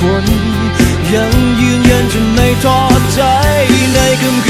คน ยังยืนยันจนไม่ทอใจในคำคืน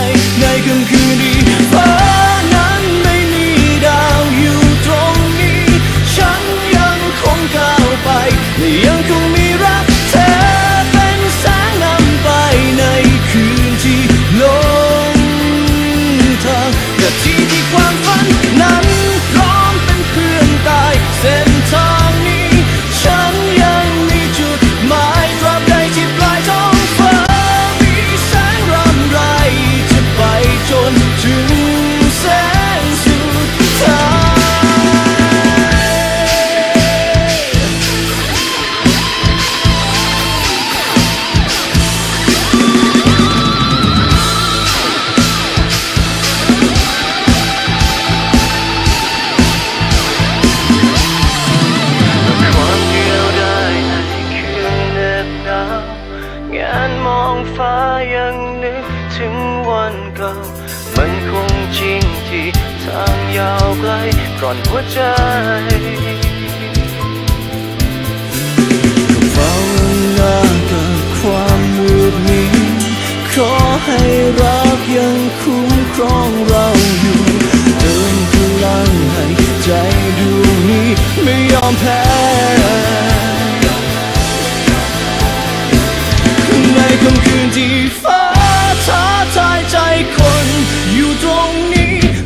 ย วันเก่า มันคงจริงที่ทางยาวไกลก่อนหัวใจเฝ้าหน้ากับความมืดมิดขอให้รัก